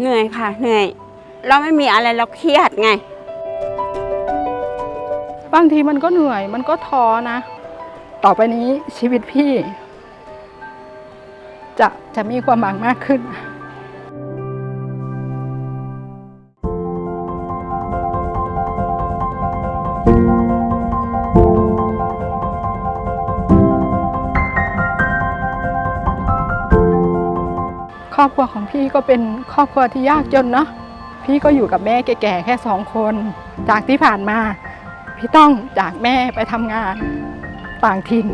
เหนื่อยค่ะเหนื่อย เราไม่มีอะไรเราเครียดไง บางทีมันก็เหนื่อยมันก็ท้อนะ ต่อไปนี้ชีวิตพี่ จะจะมีความหวังมากขึ้น รอบครัวของพี่ก็เป็นครอบครัวที่ยากจนเนาะพี่ก็อยู่กับแม่แก่ๆแค่สองคน จากที่ผ่านมา พี่ต้องจากแม่ไปทำงานต่างถิ่น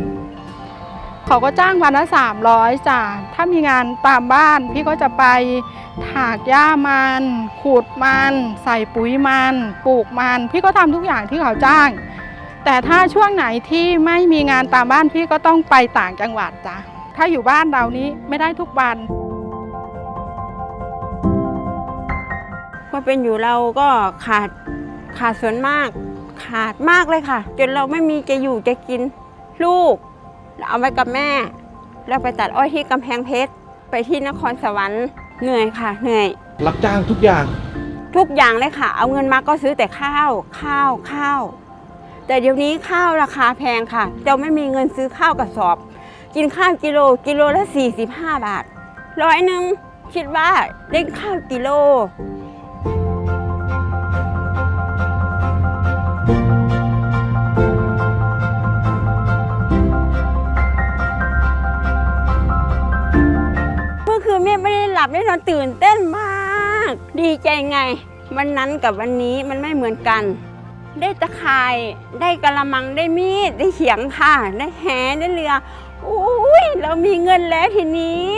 เขาก็จ้างวันละสามร้อยจ้ะถ้ามีงานตามบ้าน พี่ก็จะไปถากหญ้ามันขูดมัน ใส่ปุ๋ยมันปลูกมัน พี่ก็ทำทุกอย่างที่เขาจ้าง แต่ถ้าช่วงไหนที่ไม่มีงานตามบ้านพี่ก็ต้องไปต่างจังหวัดจ้ะถ้าอยู่บ้านเรานี้ไม่ได้ทุกวัน ว่าเป็นอยู่เราก็ขาดขาดส่วนมาก ขาดมากเลยค่ะ จนเราไม่มีจะอยู่จะกินลูกเราเอาไว้กับแม่ แล้วไปตัดอ้อยที่กำแพงเพชรไปที่นครสวรรค์เหนื่อยค่ะ เหนื่อย รับจ้างทุกอย่าง ทุกอย่างเลยค่ะ เอาเงินมาก็ซื้อแต่ข้าว ข้าวข้าว แต่เดี๋ยวนี้ข้าวราคาแพงค่ะเราไม่มีเงินซื้อข้าวกระสอบ กินข้าวกิโลกิโลละ45 บาทร้อยหนึ่งคิดว่าได้ข้าวกิโล บได้นอนตื่นเต้นมาก ดีใจไง วันนั้นกับวันนี้มันไม่เหมือนกัน ได้ตะข่ายได้กระมังได้มีดได้เขียงค่ะ ได้แหได้เรืออุ้ยเรามีเงินแล้วทีนี้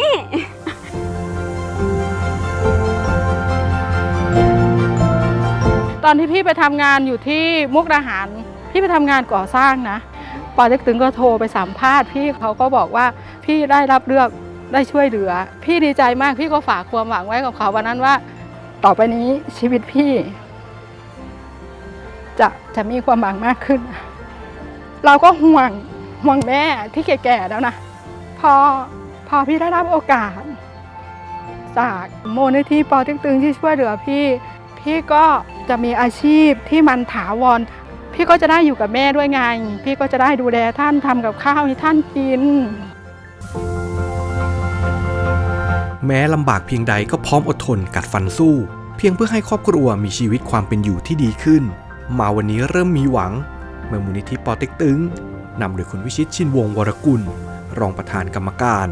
ตอนที่พี่ไปทำงานอยู่ที่มุกดาหาร พี่ไปทำงานก่อสร้างนะปอเต็กตึงก็โทรไปสัมภาษณ์พี่เขาก็บอกว่าพี่ได้รับเลือก ได้ช่วยเหลือ พี่ดีใจมากพี่ก็ฝากความหวังไว้กับเขาวันนั้นว่า ต่อไปนี้ชีวิตพี่ จะจะมีความหวังมากขึ้น เราก็ห่วงห่วงแม่ที่แก่ๆแล้วนะพอพอพี่ได้รับโอกาส จากโมนิธิปอเต็กตึงที่ช่วยเหลือพี่ พี่ก็จะมีอาชีพที่มันถาวรพี่ก็จะได้อยู่กับแม่ด้วยไง พี่ก็จะได้ดูแลท่านทำกับข้าวให้ท่านกิน แม้ลำบากเพียงใดก็พร้อมอดทนกัดฟันสู้ เพียงเพื่อให้ครอบครัวมีชีวิตความเป็นอยู่ที่ดีขึ้น มาวันนี้เริ่มมีหวัง เมื่อมูลนิธิปอเต็กตึงนำโดยคุณวิชิตชินวงศ์วรกุล รองประธานกรรมการ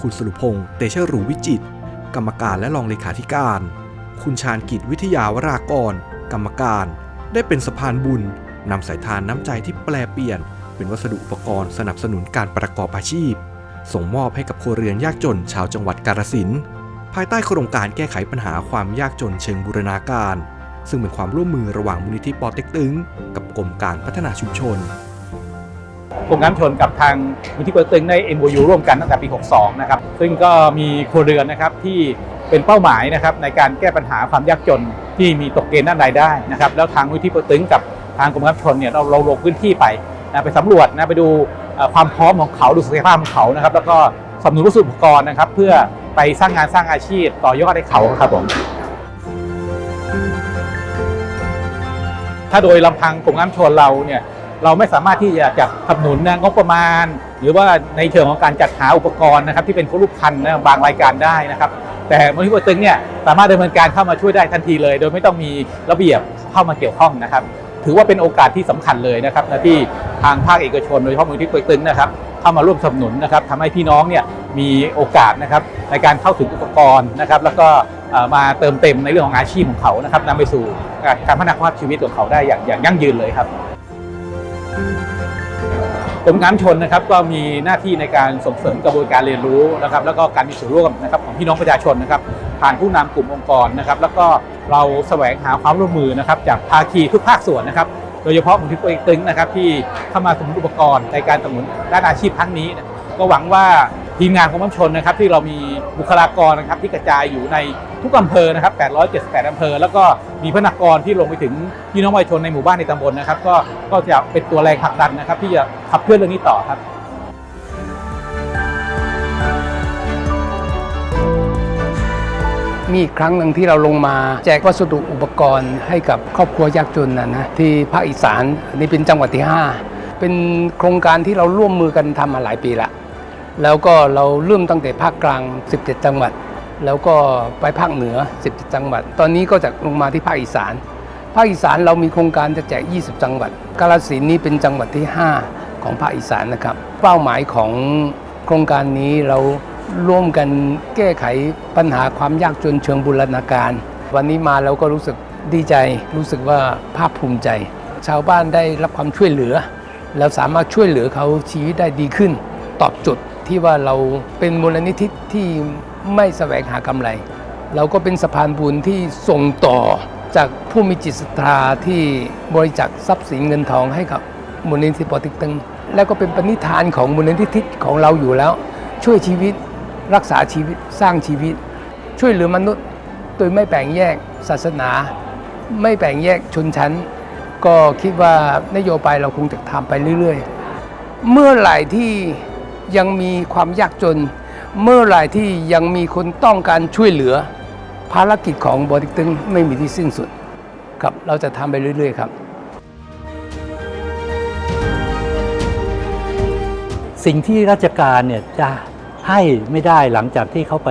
คุณสรุพงษ์เตชะรูวิจิต กรรมการและรองเลขาธิการ คุณชาญกิจวิทยาวรากร กรรมการ ได้เป็นสะพานบุญนำสายทานน้ำใจที่แปลเปลี่ยน เป็นวัสดุอุปกรณ์สนับสนุนการประกอบอาชีพ ส่งมอบให้กับครัวเรือนยากจนชาวจังหวัดกาฬสินธุ์ภายใต้โครงการแก้ไขปัญหาความยากจนเชิงบูรณาการ ซึ่งเป็นความร่วมมือระหว่างมูลนิธิปอเต็กตึง กับกรมการพัฒนาชุมชนกรมการชนกับทางมูลที่เปิดตึงได้ MOU ร่วมกันตั้งแต่ปี 62 นะครับ ซึ่งก็มีครัวเรือนนะครับที่เป็นเป้าหมายนะครับในการแก้ปัญหาความยากจนที่มีตกเกณฑ์ด้านรายได้นะครับแล้วทางมูลที่เปิดตึงกับทางกรมการชนเนี่ยเราเราลงพื้นที่ไปนะไปสำรวจนะไปดู ความพร้อมของเขาดูศักยภาพของเขานะครับ แล้วก็สนับสนุนวัสดุอุปกรณ์นะครับ เพื่อไปสร้างงานสร้างอาชีพต่อยอดให้เขาครับผมถ้าโดยลำพังกรมการชนเราเนี่ยเราไม่สามารถที่จะจัดสนับสนุนงบประมาณ หรือว่าในเชิงของการจัดหาอุปกรณ์นะครับ ที่เป็นครุพันธ์นะบางรายการได้นะครับ แต่มูลนิธิปตึงเนี่ยสามารถดำเนินการเข้ามาช่วยได้ทันทีเลย โดยไม่ต้องมีระเบียบเข้ามาเกี่ยวข้องนะครับ ถือว่าเป็นโอกาสที่สำคัญเลยนะครับนะที่ทางภาคเอกชนโดยเฉพาะมูลที่ตึกตึงนะครับเข้ามาร่วมสนับสนุนนะครับทำให้พี่น้องเนี่ยมีโอกาสนะครับในการเข้าถึงอุปกรณ์นะครับแล้วก็มาเติมเต็มในเรื่องของอาชีพของเขานะครับนำไปสู่การพัฒนาคุณภาพชีวิตของเขาได้อย่างอย่างยั่งยืนเลยครับ กรมการชนนะครับก็มีหน้าที่ในการส่งเสริมกระบวนการเรียนรู้นะครับ แล้วก็การมีส่วนร่วมนะครับของพี่น้องประชาชนนะครับ ผ่านผู้นำกลุ่มองค์กรนะครับ แล้วก็เราแสวงหาความร่วมมือนะครับจากภาคีทุกภาคส่วนนะครับ โดยเฉพาะมูลที่ตัวเองตึงนะครับที่เข้ามาสมุนอุปกรณ์ในการสนับสนุนด้านอาชีพครั้งนี้ ก็หวังว่า ทีมงานของมัชนนะครับที่เรามีบุคลากรนะครับที่กระจายอยู่ในทุกอำเภอนะครับ 878 อำเภอ แล้วก็มีพนักงานที่ลงไปถึงพี่น้องประชาชนในหมู่บ้านในตำบลนะครับ ก็ก็จะเป็นตัวแรงผลักดันนะครับ ที่จะขับเคลื่อนเรื่องนี้ต่อครับมีอีกครั้งหนึ่งที่เราลงมาแจกวัสดุอุปกรณ์ให้กับครอบครัวยากจนนะนะที่ภาคอีสานนนี้เป็นจังหวัดที่ 5 เป็นโครงการที่เราร่วมมือกันทำมาหลายปีละ แล้วก็เราเริ่มตั้งแต่ภาคกลาง 17 จังหวัด แล้วก็ไปภาคเหนือ 17 จังหวัด ตอนนี้ก็จะลงมาที่ภาคอีสาน ภาคอีสานเรามีโครงการจะแจก 20 จังหวัด กาฬสินธ์นี้เป็นจังหวัดที่ 5 ของภาคอีสานนะครับ เป้าหมายของโครงการนี้เราร่วมกันแก้ไขปัญหาความยากจนเชิงบูรณาการ วันนี้มาเราก็รู้สึกดีใจ รู้สึกว่าภาคภูมิใจ ชาวบ้านได้รับความช่วยเหลือ แล้วสามารถช่วยเหลือเขาชีวิตได้ดีขึ้น ตอบจทย์ ที่ว่าเราเป็นมูลนิธิที่ไม่แสวงหากำไร เราก็เป็นสะพานบุญที่ส่งต่อจากผู้มีจิตศรัทธาที่บริจาคทรัพย์สินเงินทองให้กับมูลนิธิปอติกตึงแล้วก็เป็นปณิธานของมูลนิธิของเราอยู่แล้ว ช่วยชีวิตรักษาชีวิตสร้างชีวิต ช่วยเหลือมนุษย์ โดยไม่แบ่งแยกศาสนา ไม่แบ่งแยกชนชั้น ก็คิดว่านโยบายเราคงจะทำไปเรื่อย ๆ เมื่อไหร่ที่ ยังมีความยากจน เมื่อไหร่ที่ยังมีคนต้องการช่วยเหลือ ภารกิจของบอดิกตึงไม่มีที่สิ้นสุดครับเราจะทำไปเรื่อย ๆ ครับ สิ่งที่ราชการเนี่ยจะให้ไม่ได้หลังจากที่เขาไป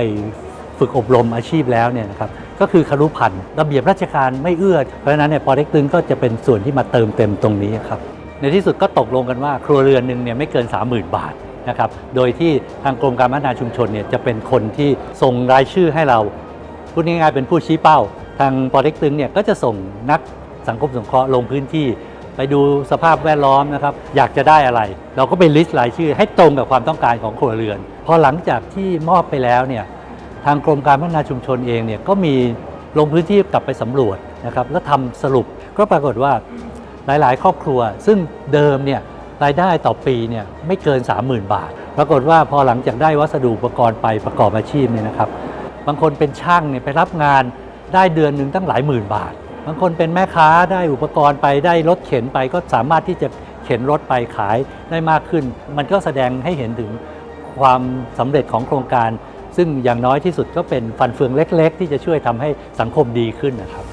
ฝึกอบรมอาชีพแล้วเนี่ยนะครับก็คือคารุพันธ์ระเบียบราชการไม่เอื้อ เพราะฉะนั้นเนี่ยปอเต็กตึงก็จะเป็นส่วนที่มาเติมเต็มตรงนี้ครับ ในที่สุดก็ตกลงกันว่าครัวเรือนหนึ่งเนี่ยไม่เกิน 30,000 บาท นะครับ โดยที่ทางกรมการพัฒนาชุมชนเนี่ยจะเป็นคนที่ส่งรายชื่อให้เราพูดง่ายๆเป็นผู้ชี้เป้า ทางปอเต็กตึงเนี่ยก็จะส่งนักสังคมสงเคราะห์ลงพื้นที่ ไปดูสภาพแวดล้อมนะครับ อยากจะได้อะไร เราก็ไปลิสต์รายชื่อให้ตรงกับความต้องการของครัวเรือน พอหลังจากที่มอบไปแล้วเนี่ยทางกรมการพัฒนาชุมชนเองเนี่ยก็มีลงพื้นที่กลับไปสำรวจนะครับแล้วทำสรุปก็ปรากฏว่าหลาย ๆ ครอบครัว ซึ่งเดิมเนี่ย รายได้ต่อปีเนี่ยไม่เกิน 30,000 บาท ปรากฏว่าพอหลังจากได้วัสดุอุปกรณ์ไปประกอบอาชีพเนี่ยนะครับ บางคนเป็นช่างเนี่ยไปรับงานได้เดือนหนึ่งตั้งหลายหมื่นบาท บางคนเป็นแม่ค้าได้อุปกรณ์ไปได้รถเข็นไปก็สามารถที่จะเข็นรถไปขายได้มากขึ้น มันก็แสดงให้เห็นถึงความสำเร็จของโครงการ ซึ่งอย่างน้อยที่สุดก็เป็นฟันเฟืองเล็ก ๆ ที่จะช่วยทำให้สังคมดีขึ้นนะครับ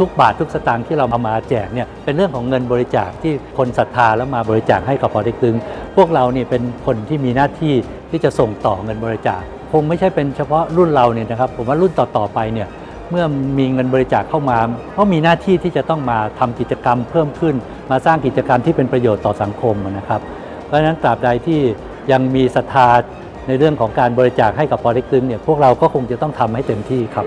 ทุกบาททุกสตางค์ที่เราเอามาแจกเนี่ยเป็นเรื่องของเงินบริจาคที่คนศรัทธาแล้วมาบริจาคให้กับปอเต็กตึง พวกเราเนี่ยเป็นคนที่มีหน้าที่ที่จะส่งต่อเงินบริจาค คงไม่ใช่เป็นเฉพาะรุ่นเราเนี่ยนะครับผมว่ารุ่นต่อๆไปเนี่ยเมื่อมีเงินบริจาคเข้ามาก็มีหน้าที่ที่จะต้องมาทำกิจกรรมเพิ่มขึ้น มาสร้างกิจกรรมที่เป็นประโยชน์ต่อสังคมนะครับ เพราะฉะนั้นตราบใดที่ยังมีศรัทธาในเรื่องของการบริจาคให้กับปอเต็กตึงเนี่ยพวกเราก็คงจะต้องทำให้เต็มที่ครับ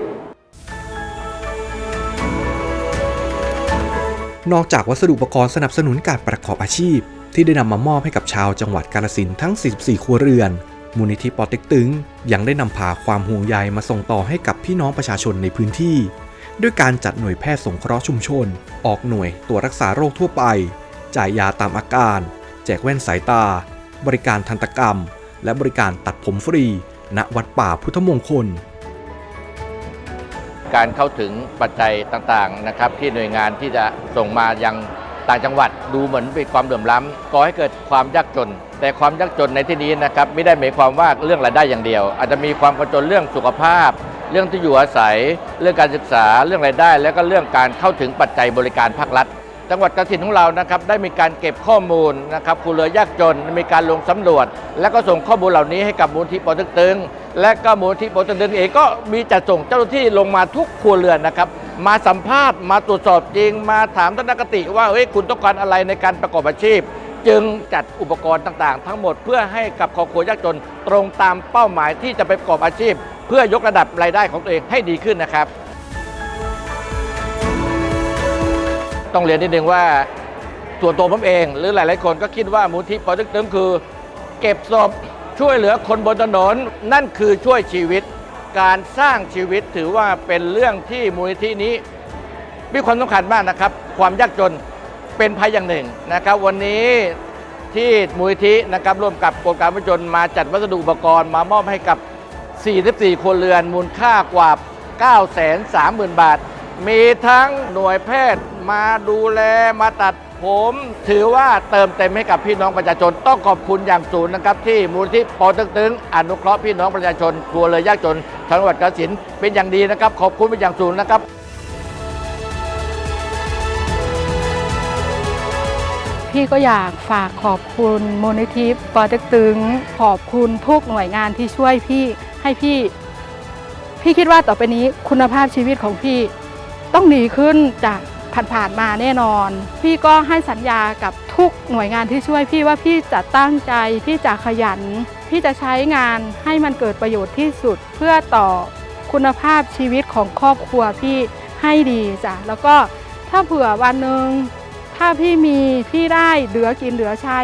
นอกจากวัสดุอุปกรณ์สนับสนุนการประกอบอาชีพ ที่ได้นำมามอบให้กับชาวจังหวัดกาฬสินทั้ง 44 ครัวเรือน มูลนิธิปอเต็กตึง ยังได้นำพาความห่วงใยมาส่งต่อให้กับพี่น้องประชาชนในพื้นที่ ด้วยการจัดหน่วยแพทย์สงเคราะห์ชุมชน ออกหน่วยตรวจรักษาโรคทั่วไป จ่ายยาตามอาการ แจกแว่นสายตา บริการทันตกรรม และบริการตัดผมฟรี ณวัดป่าพุทธมงคล การเข้าถึงปัจจัยต่างๆนะครับที่หน่วยงานที่จะส่งมายังต่างจังหวัดดูเหมือนเป็นความเดือมล้ำก่อให้เกิดความยากจน แต่ความยากจนในที่นี้นะครับไม่ได้หมายความว่าเรื่องรายได้อย่างเดียว อาจจะมีความกระจนเรื่องสุขภาพ เรื่องที่อยู่อาศัย เรื่องการศึกษาเรื่องรายได้ แล้วก็เรื่องการเข้าถึงปัจจัยบริการภาครัฐ จังหวัดกาฬสินของเรานะครับได้มีการเก็บข้อมูลนะครับครูเรือยากจนมีการลงสำรวจ แล้วก็ส่งข้อมูลเหล่านี้ให้กับมูลที่ปอตึกตึง และก็มูลที่ปอเตึกตึงเองก็มีจัดส่งเจ้าหน้าที่ลงมาทุกครัวเรือนนะครับ มาสัมภาษณ์มาตรวจสอบจริง มาถามทัศนคติว่าเฮ้ยคุณต้องการอะไรในการประกอบอาชีพ จึงจัดอุปกรณ์ต่างๆ ทั้งหมดเพื่อให้กับครอบครัวยากจนตรงตามเป้าหมายที่จะไปประกอบอาชีพ เพื่อยกระดับรายได้ของตัวเองให้ดีขึ้นนะครับ ต้องเรียนนิดนึงว่าส่วนตัวผมเอง หรือหลายๆคนก็คิดว่ามูลที่ปอเต็กตึงคือ เก็บศพ ช่วยเหลือคนบนถนน นั่นคือช่วยชีวิต การสร้างชีวิตถือว่าเป็นเรื่องที่มูลนิธินี้ มีความสำคัญมากนะครับ ความยากจนเป็นภัยอย่างหนึ่งนะครับ วันนี้ที่มูลนิธินะครับร่วมกับกรมการประชนมาจัดวัสดุอุปกรณ์มามอบให้กับ 44ครัวเรือนมูลค่ากว่า 930,000 บาท มีทั้งหน่วยแพทย์มาดูแลมาตัด ผมถือว่าเติมเต็มให้กับพี่น้องประชาชน ต้องขอบคุณอย่างสูงนะครับ ที่มูลที่ปอตึงตึงอนุเคราะห์พี่น้องประชาชนครัวเรือยากจนจังหวัดกาฬสินเป็นอย่างดีนะครับ ขอบคุณเป็นอย่างสูงนะครับพี่ก็อยากฝากขอบคุณมูลนิธิปอเต็กตึง ขอบคุณทุกหน่วยงานที่ช่วยพี่ให้พี่ พี่คิดว่าต่อไปนี้คุณภาพชีวิตของพี่ต้องดีขึ้นจาก ผ่านๆมาแน่นอน พี่ก็ให้สัญญากับทุกหน่วยงานที่ช่วยพี่ว่าพี่จะตั้งใจพี่จะขยัน พี่จะใช้งานให้มันเกิดประโยชน์ที่สุดเพื่อต่อคุณภาพชีวิตของครอบครัวพี่ให้ดีจ้ะแล้วก็ถ้าเผื่อวันหนึ่งถ้าพี่มีพี่ได้เหลือกินเหลือใช้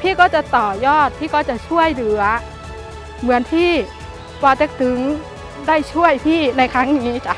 พี่ก็จะต่อยอดพี่ก็จะช่วยเหลือ เหมือนที่ปอเต็กตึงได้ช่วยพี่ในครั้งนี้จ้ะ